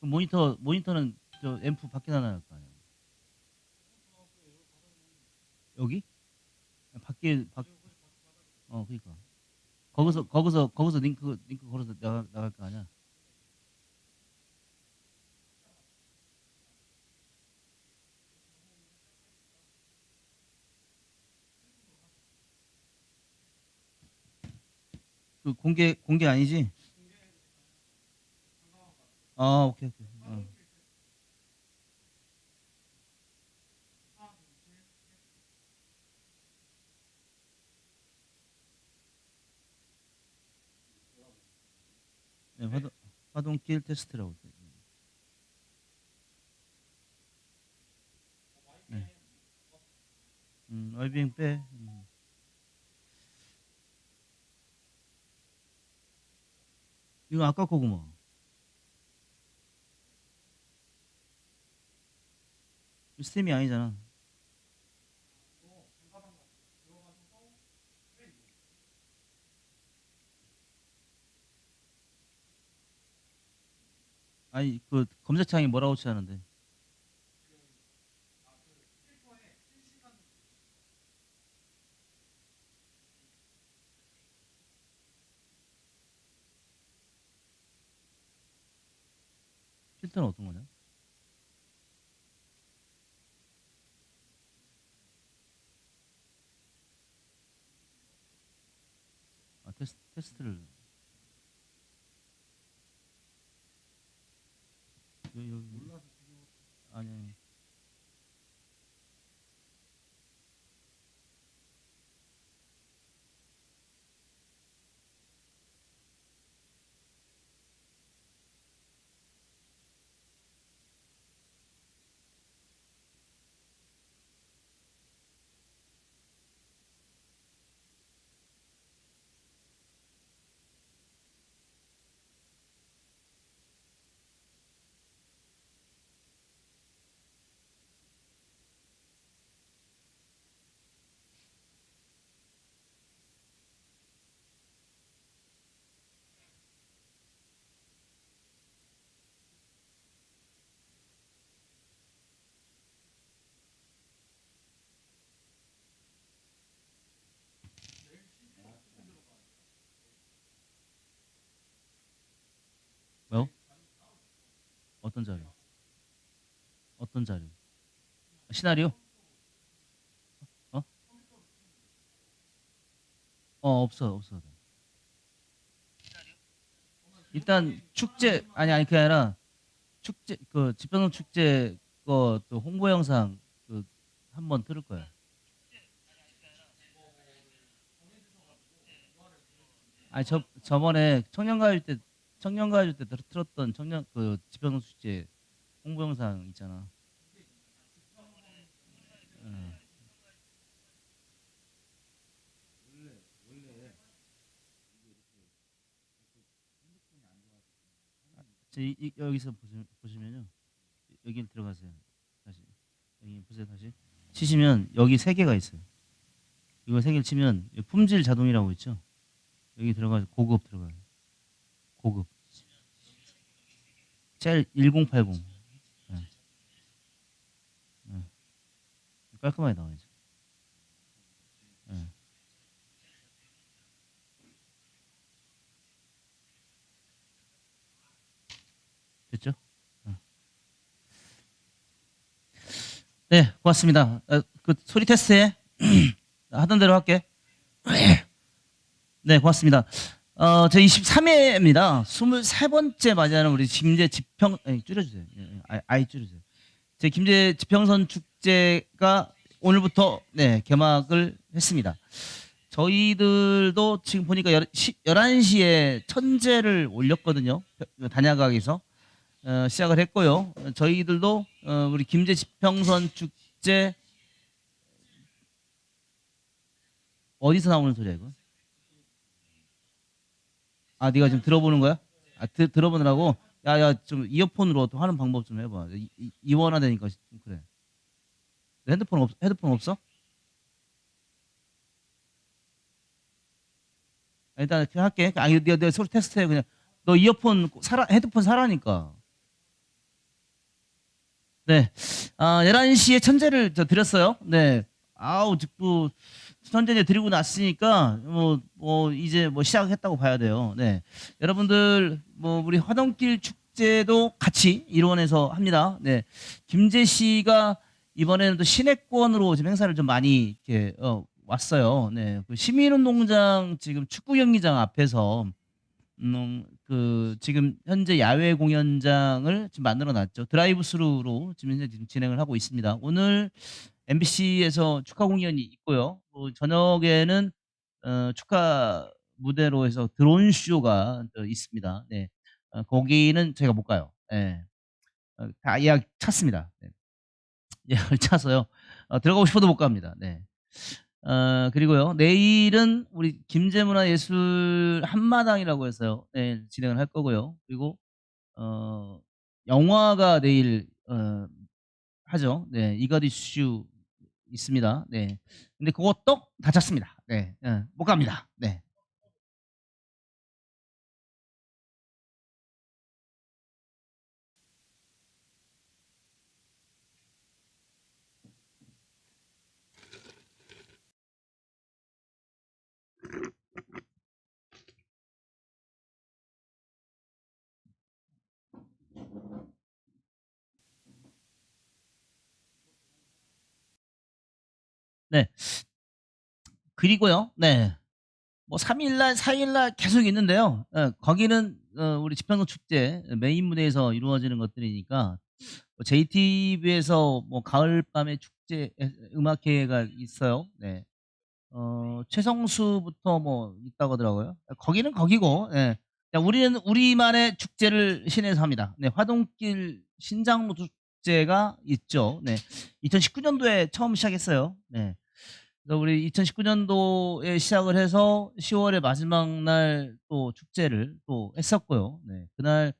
그 모니터 모니터는 저 앰프 밖에 아니야. 여기? 밖에 밖. 어 그러니까 거기서 거기서 거기서 링크 링크 걸어서 나가 나갈 거 아니야. 그 공개 공개 아니지? 아 오케이 오케이. 어. 네, 화동 화동길 테스트라고 돼. 네. 음, 얼비행 빼. 음. 이거 아까 뭐. 스템이 아니잖아. 아니 그 검색창이 뭐라고 치하는데 필터는 어떤 거냐? 아 테스트 테스트를 여기 여기 아니 어떤 자료? 어떤 자료? 아, 시나리오? 어? 어 없어 없어. 일단 축제 아니 아니 그게 아니라 축제 그 집병동 축제 거 또 홍보 영상 그 한번 들을 거야. 아니 저 저번에 청년가요제 때 청년가요제 때 들- 틀었던 청년 그 집병동 축제 홍보 영상 있잖아. 어. 저 이, 이, 여기서 보시, 보시면요. 여기 들어가세요. 다시. 여기 보세요 다시. 치시면 여기 세 개가 있어요. 이거 세 개를 치면 품질 자동이라고 있죠? 여기 들어가 고급 들어가요 고급 젤1080 예. 예. 깔끔하게 나와야죠 예. 됐죠? 어. 네, 고맙습니다. 어, 그 소리 테스트해. 하던 대로 할게. 네, 고맙습니다. 어, 제 23회입니다. 23번째 맞이하는 우리 김제 지평, 아니, 줄여주세요. 예, 예, 아이, 줄여주세요. 제 김제 지평선 축제가 오늘부터 네, 개막을 했습니다. 저희들도 지금 보니까 11시에 천재를 올렸거든요. 단야각에서. 어, 시작을 했고요. 어, 저희들도 어, 우리 김제 지평선 축제 어디서 나오는 소리야 이거? 아 네가 지금 들어보는 거야? 아 드, 들어보느라고 야야 좀 이어폰으로 또 하는 방법 좀 해봐. 이, 이, 이원화되니까 좀 그래. 너 핸드폰 없 헤드폰 없어? 아, 일단 그냥 할게. 아니 내가, 내가 소리 테스트해 그냥. 너 이어폰 사라 헤드폰 사라니까. 네. 아, 11시에 천재를 저 드렸어요. 네. 아우, 뭐, 천재 이제 드리고 났으니까, 뭐, 뭐, 이제 뭐 시작했다고 봐야 돼요. 네. 여러분들, 뭐, 우리 화동길 축제도 같이 일원에서 합니다. 네. 김재 씨가 이번에는 또 시내권으로 지금 행사를 좀 많이 이렇게, 어, 왔어요. 네. 그 시민운동장 지금 축구 경기장 앞에서 음, 그 지금 현재 야외 공연장을 지금 만들어 놨죠. 드라이브 스루로 지금 현재 지금 진행을 하고 있습니다. 오늘 MBC에서 축하 공연이 있고요. 또 저녁에는 어, 축하 무대로 해서 드론 쇼가 또 있습니다. 네. 어, 거기는 제가 못 가요. 네. 어, 다 예약 찼습니다. 네. 예약을 차서요. 어, 들어가고 싶어도 못 갑니다. 네. 어, 그리고요, 내일은 우리 김제문화예술 한마당이라고 해서요, 네, 진행을 할 거고요. 그리고, 어, 영화가 내일, 어, 하죠. 네, 이가디 슈 있습니다. 네. 근데 그것도 다 찼습니다. 네, 예, 못 갑니다. 네. 그리고요, 네. 뭐 3일 날, 4일 날 계속 있는데요. 예, 거기는 어, 우리 지평선 축제 메인 무대에서 이루어지는 것들이니까 JTB에서 뭐 가을밤의 축제 음악회가 있어요. 네. 어, 최성수부터 뭐 있다고 하더라고요. 거기는 거기고, 예. 우리는 우리만의 축제를 시내에서 합니다. 네, 화동길 신장로 축 제가 있죠. 네. 2019년도에 처음 시작했어요. 네. 그래서 우리 2019년도에 시작을 해서 10월의 마지막 날 또 축제를 또 했었고요. 네. 그날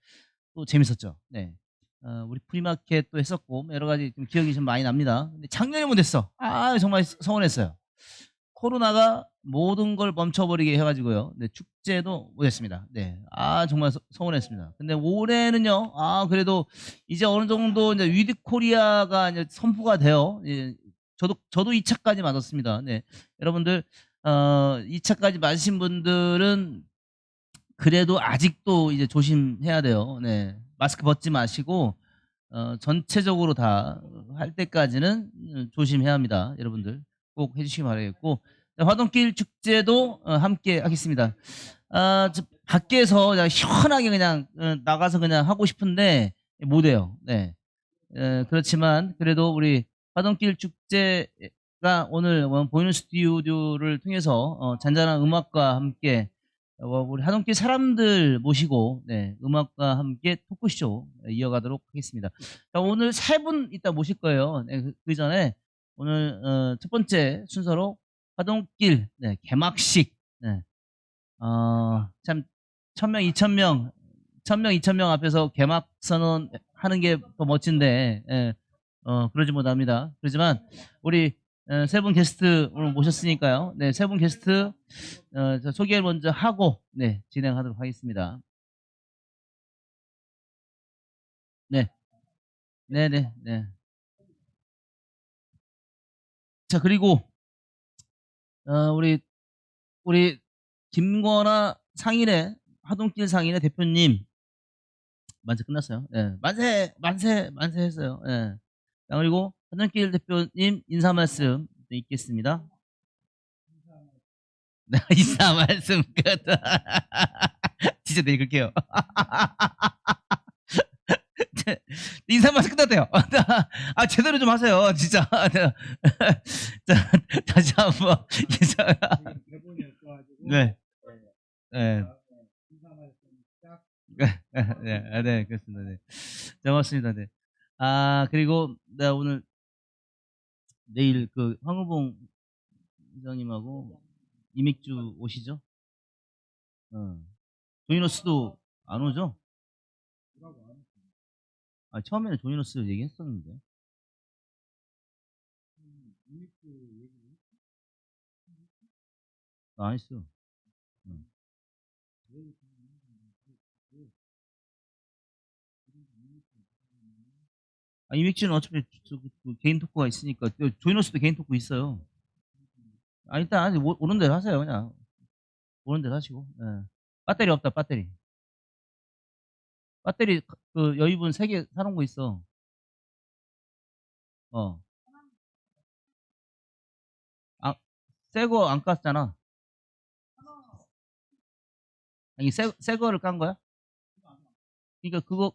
또 재밌었죠. 네. 어, 우리 프리마켓 또 했었고 여러 가지 좀 기억이 좀 많이 납니다. 근데 작년에 못했어. 아 정말 서운했어요. 코로나가 모든 걸 멈춰버리게 해가지고요. 네, 축제도 못했습니다. 네, 아 정말 서, 서운했습니다. 근데 올해는요, 아 그래도 이제 어느 정도 이제 위드 코리아가 이제 선포가 돼요. 예, 저도 저도 2차까지 맞았습니다. 네, 여러분들 어 2차까지 맞으신 분들은 그래도 아직도 이제 조심해야 돼요. 네, 마스크 벗지 마시고 어, 전체적으로 다 할 때까지는 조심해야 합니다. 여러분들 꼭 해주시기 바라겠고 화동길 축제도 어, 함께 하겠습니다. 아, 저 밖에서 그냥 시원하게 그냥 어, 나가서 그냥 하고 싶은데 못 해요. 네. 에, 그렇지만 그래도 우리 화동길 축제가 오늘 뭐 보이는 스튜디오를 통해서 어, 잔잔한 음악과 함께 어, 우리 하동길 사람들 모시고 네, 음악과 함께 토크쇼 이어가도록 하겠습니다. 자, 오늘 세 분 이따 모실 거예요. 네, 그, 그 전에 오늘 어, 첫 번째 순서로 화동길 네, 개막식 네. 어, 참 천명 이천명 천명 이천명 앞에서 개막 선언 하는 게 더 멋진데 예, 어, 그러지 못합니다. 그렇지만 우리 어, 세분 게스트 오늘 모셨으니까요. 네, 세 분 게스트 어, 저 소개를 먼저 하고 네, 진행하도록 하겠습니다. 네. 네, 네, 네. 자, 그리고 어, 우리 우리 김권아 상인의 하동길 상인의 대표님 만세 끝났어요. 예. 만세, 만세, 만세 했어요. 예. 자, 그리고 하동길 대표님 인사 말씀 있겠습니다. 네, 인사 말씀 끝. 진짜 내일 글게요. 인사 말씀 끝났대요. 아, 제대로 좀 하세요. 진짜. 자, 다시 한 번 인사. 네. 네. 네, 아, 네, 그렇습니다. 네. 네, 고맙습니다. 네. 아, 그리고 내가 오늘 내일 그 황우봉 회장님하고 이맥주 오시죠? 어. 조이너스도 안 오죠? 아, 처음에는 조이너스 얘기했었는데. 아, 안 했어. 응. 아, 이믹지는 어차피 저- 그- 그 개인 토크가 있으니까 저- 조이너스도 개인 토크 있어요. 아 일단 아니, 오- 오는 대로 하세요 그냥 오는 대로 하시고. 예. 배터리 없다 배터리. 배터리 그 여유분 세개 사놓은 거 있어. 어. 아, 새거 안 깠잖아. 아니 새, 새 거를 깐 거야? 그러니까 그거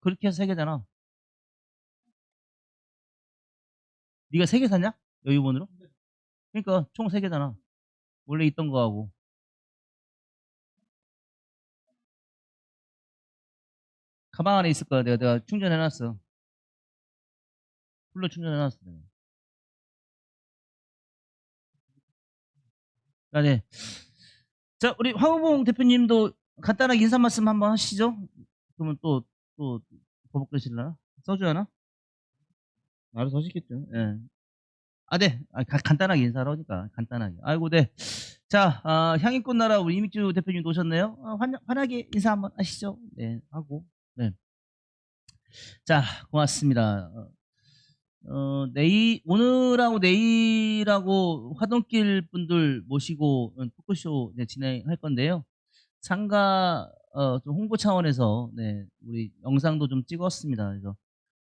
그렇게 해서 세 개잖아. 네가 세개 샀냐? 여유분으로? 그러니까 총세 개잖아. 원래 있던 거하고. 가방 안에 있을 거야. 내가 내가 충전해놨어. 풀로 충전해놨어. 내가. 아, 네. 자, 우리 황우봉 대표님도 간단하게 인사 말씀 한번 하시죠. 그러면 또, 또? 써줘야 하나? 알아서 하시겠죠. 예. 아, 네. 아, 가- 간단하게 인사를 하니까. 간단하게. 아이고, 네. 자, 아, 향인꽃 나라 우리 이믹주 대표님도 오셨네요. 아, 환, 환하게 인사 한번 하시죠. 네. 하고. 네. 자, 고맙습니다. 어, 어, 내일, 오늘하고 내일하고 화동길 분들 모시고 어, 토크쇼 네, 진행할 건데요. 상가, 어, 좀 홍보 차원에서, 네, 우리 영상도 좀 찍었습니다. 그래서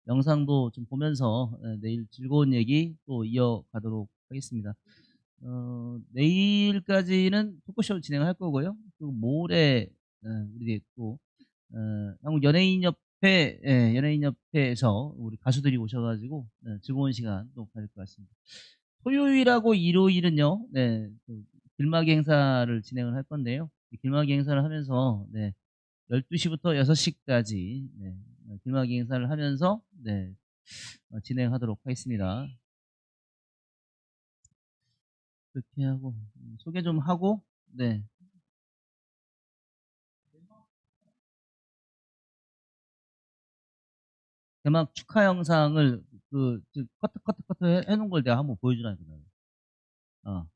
영상도 좀 보면서 네, 내일 즐거운 얘기 또 이어가도록 하겠습니다. 어, 내일까지는 토크쇼 진행할 거고요. 그리고 모레, 어, 우리 또, 어, 한국 연예인협회, 예, 연예인협회에서 우리 가수들이 오셔가지고, 네, 즐거운 시간 또 가질 것 같습니다. 토요일하고 일요일은요, 네, 그 길막이 행사를 진행을 할 건데요. 이 길막이 행사를 하면서, 네, 12시부터 6시까지, 네, 어, 길막이 행사를 하면서, 네, 어, 진행하도록 하겠습니다. 그렇게 하고, 음, 소개 좀 하고, 네. 개막 축하 영상을 그, 저 커트 커트 커트 해, 해놓은 걸 내가 한번 보여주라니까. 어.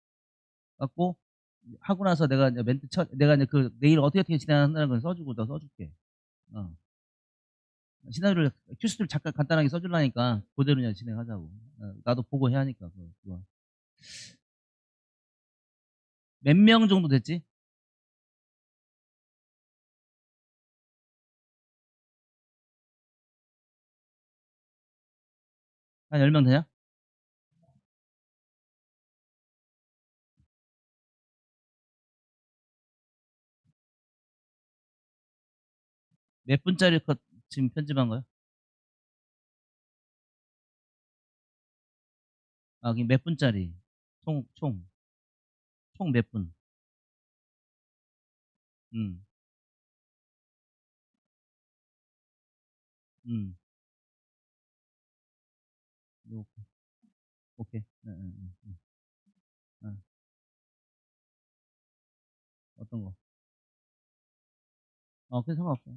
갖고 하고 나서 내가 이제 멘트 쳐, 내가 이제 그 내일 어떻게 어떻게 진행한다는 걸 써주고 너 써줄게. 어. 시나리오를 큐스를 잠깐 간단하게 써주려니까 그대로 그냥 진행하자고. 어, 나도 보고 해야 하니까. 그거. 몇 명 정도 됐지? 한 10명 되냐? 몇 분짜리 컷 지금 편집한 거야? 아, 몇 분짜리? 총, 총. 총 몇 분? 음, 음. 오케이. 응, 응, 응, 응. 어, 어떤 거? 어, 그게 상관없어.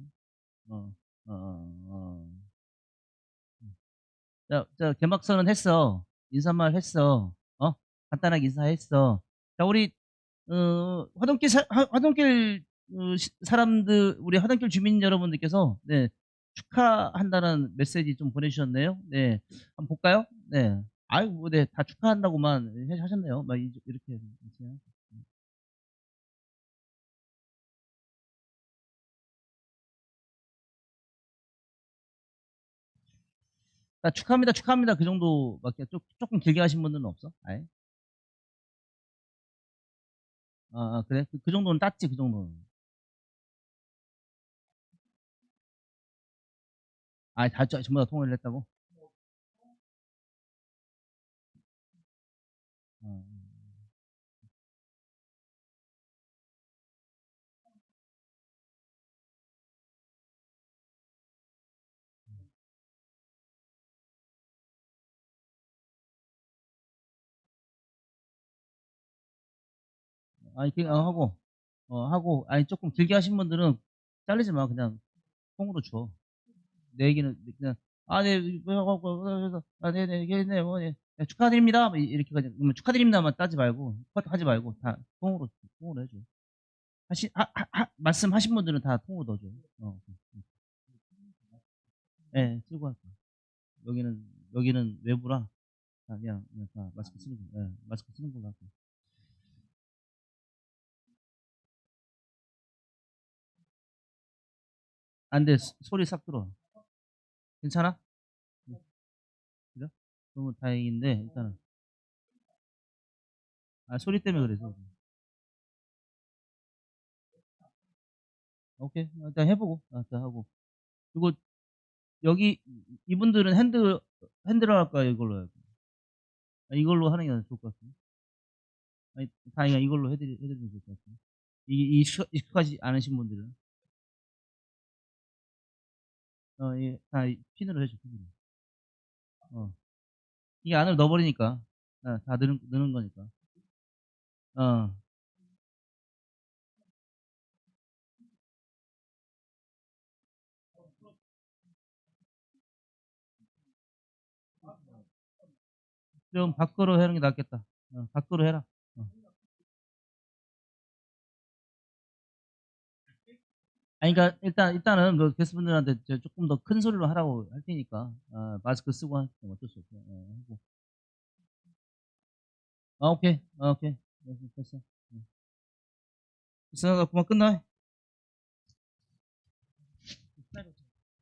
어, 어, 어, 어. 자, 자, 개막선은 했어. 인사말 했어. 어? 간단하게 인사했어. 자, 우리, 어, 화동길, 사, 화- 화동길, 어, 시- 사람들, 우리 화동길 주민 여러분들께서, 네, 축하한다는 메시지 좀 보내주셨네요. 네, 한번 볼까요? 네. 아이고, 네, 다 축하한다고만 해- 하셨네요. 막 이- 이렇게. 이렇게. 아, 축하합니다, 축하합니다. 그 정도밖에, 조, 조금 길게 하신 분들은 없어? 아예? 아, 아, 그래? 그, 그 정도는 땄지, 그 정도는. 아, 다, 저- 전부 다 통화를 했다고? 아니, 그, 어, 하고, 어, 하고, 아니, 조금 길게 하신 분들은 자르지 마. 그냥 통으로 줘. 내 얘기는 그냥, 아, 네, 뭐, 어, 어, 어, 그래서, 아, 네, 네, 네, 네, 뭐, 네, 네, 축하드립니다. 뭐 이렇게 그냥, 축하드립니다만 따지 말고, 컷 하지 말고, 다 통으로, 통으로 해줘. 하시, 하, 하, 하, 말씀하신 분들은 다 통으로 넣어줘. 어. 예, 네, 쓰고 할게. 여기는 여기는 외부라 아, 그냥, 그냥 다 마스크 쓰는 거, 예, 마스크 쓰는 걸로 할게 안 돼, 소- 소리 싹 들어. 괜찮아? 응. 그래? 그러면 다행인데 일단은 아 소리 때문에 그래서 오케이 일단 해보고 아, 일단 하고 그리고 여기 이분들은 핸드 핸들을 할까요 이걸로 할까요? 아, 이걸로 하는 게 좋을 것 같은데 아니 다행이야 이걸로 해드리, 해드리면 좋을 것 같은데 이 익숙, 익숙하지 않으신 분들은 어, 예, 다 핀으로 해줘 핀으로. 어. 이게 안으로 넣어버리니까. 아, 다 넣는, 넣는 거니까. 어. 좀 밖으로 하는 게 낫겠다. 어, 밖으로 해라 아니, 그러니까 일단 일단은 그 게스트분들한테 저 조금 더 큰 소리로 하라고 할 테니까 아, 마스크 쓰고 하면 어쩔 수 없어. 어, 하고. 아, 오케이, 아, 오케이, 됐어, 됐어. 응. 됐어, 그만 끝나.